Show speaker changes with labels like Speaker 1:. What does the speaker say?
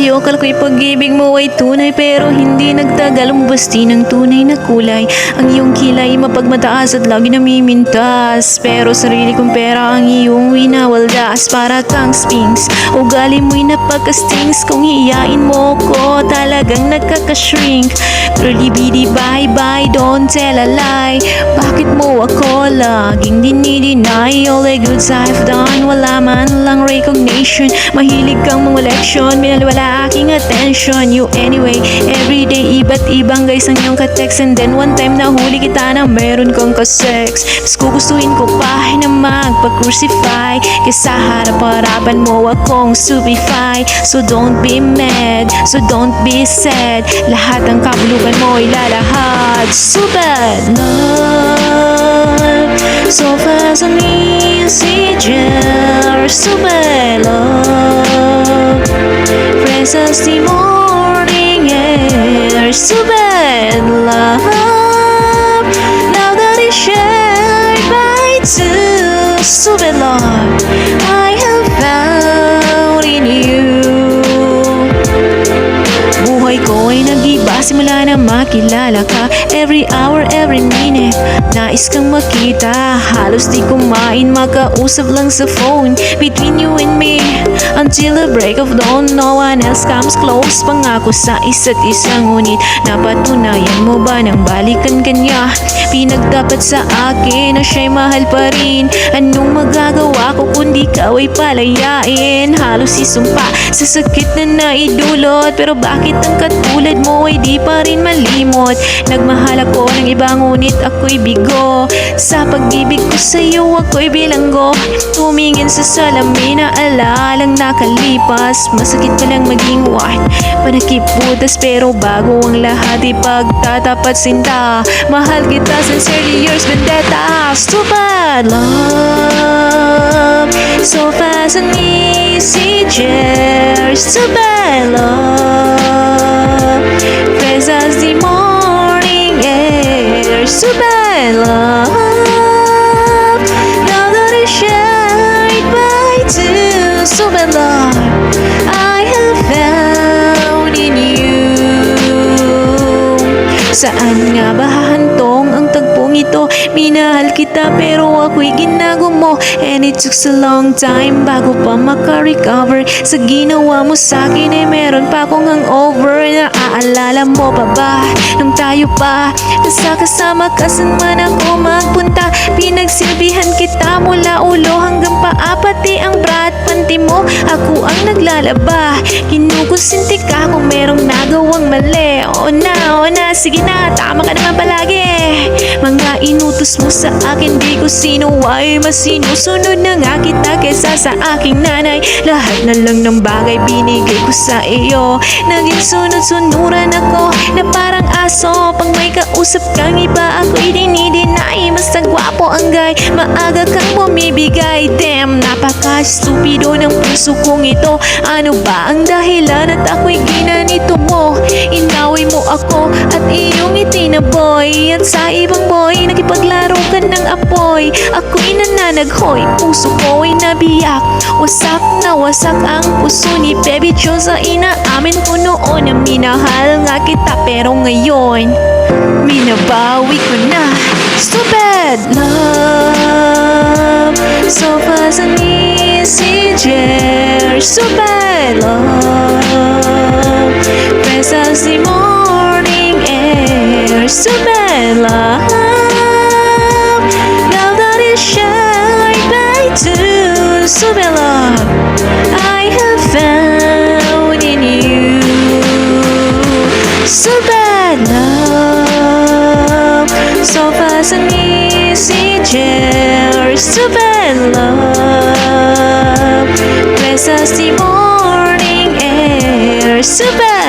Speaker 1: sa'yo Kala ko'y pag-ibig mo ay tunay Pero hindi nagtagal Umubasti ng tunay na kulay. Ang iyong kilay mapagmataas At lagi namimintas Pero sarili kong pera Ang iyong winawaldas. Para kang sphinx Ugali mo'y napagka-stings Kung hiyain mo ko Talagang nagkaka-shrink Curly bidi bye bye Don't tell a lie. Bakit mo ako laging dinideny All the goods I've done Wala man lang recognition. Mahilig kang mga leksyon Minalwala aking attention. You anyway Everyday iba't ibang guys ang iyong ka-text. And then one time nahuli kita na meron kang ka-sex. Mas gugustuhin ko pa na magpa-crucify Kesa harap-harapan mo akong stupefy. So don't be mad So don't be sad. Lahat ng kabulukan mo ilalahad Super love So fast and easy jar Super love The morning air. Super love. Now that it's shared by two. Super love I have found in you. Buhay ko ay nag-iba. Simula na makilala ka. Every hour, every minute. Nais kang makita. Halos di kumain. Makausap lang sa phone Between you and me Until the break of dawn No one else comes close. Pangako sa isa't isa Ngunit napatunayan mo ba nang balikan kanya? Pinagdapat sa akin na siya'y mahal pa rin. Anong magagawa ko kundi ikaw ay palayain? Halos isumpa sa sakit na naidulot. Pero bakit ang katulad mo ay di pa rin malimot? Nagmahal ako ng iba ngunit ako'y bigo. Sa pag-ibig ko sa'yo ako'y bilanggo. Tumingin sa salamin na alalang nakalipas Masakit pa lang maging what Panakip butas pero bago ang lahat Ipagtatapat sinta. Mahal kita sincerely yours vendetta. Stupid love So fast and easy Cheers Stupid love Saan nga ba hahantong ang tagpong ito? Minahal kita pero ako'y ginagumo And it took a long time bago pa makarecover. Sa ginawa mo sa'kin ay meron pa akong hangover. Naaalala mo pa ba? Nung tayo pa Nasa kasama ka saan man ako magpunta? Pinagsilbihan kita mula ulo hanggang paa Pati ang bra at panty mo Ako ang naglalaba. Kinukusinti ka kung merong nagawang mali. Oo na, oo na, sige na Tama ka naman palagi inutos mo sa akin Di ko sino ay masinusunod na nga kita Kesa sa aking nanay. Lahat na lang ng bagay binigay ko sa iyo. Naging sunod-sunuran ako Na parang aso. Pag may kausap kang iba Ako'y dinidinay. Basta gwapo ang guy Maaga kang bumibigay. Damn, napaka-stupido ng puso kong ito. Ano ba ang dahilan at ako'y ginanito mo? Mo ako at iyong itinaboy At sa ibang boy, nakipaglaro ka ng apoy. Ako'y nananaghoy, puso ko ay nabiyak. Wasak na wasak ang puso ni Baby Joe Sa inaamin ko noon na minahal nga kita. Pero ngayon, minabawi ko na. Stupid love. So fast and easy Jer. Stupid love air Stupid love Now that it's shared by two Stupid love. I have found in you. Stupid love So fast and easy Jer Stupid love. Fresh as the morning air. Stupid love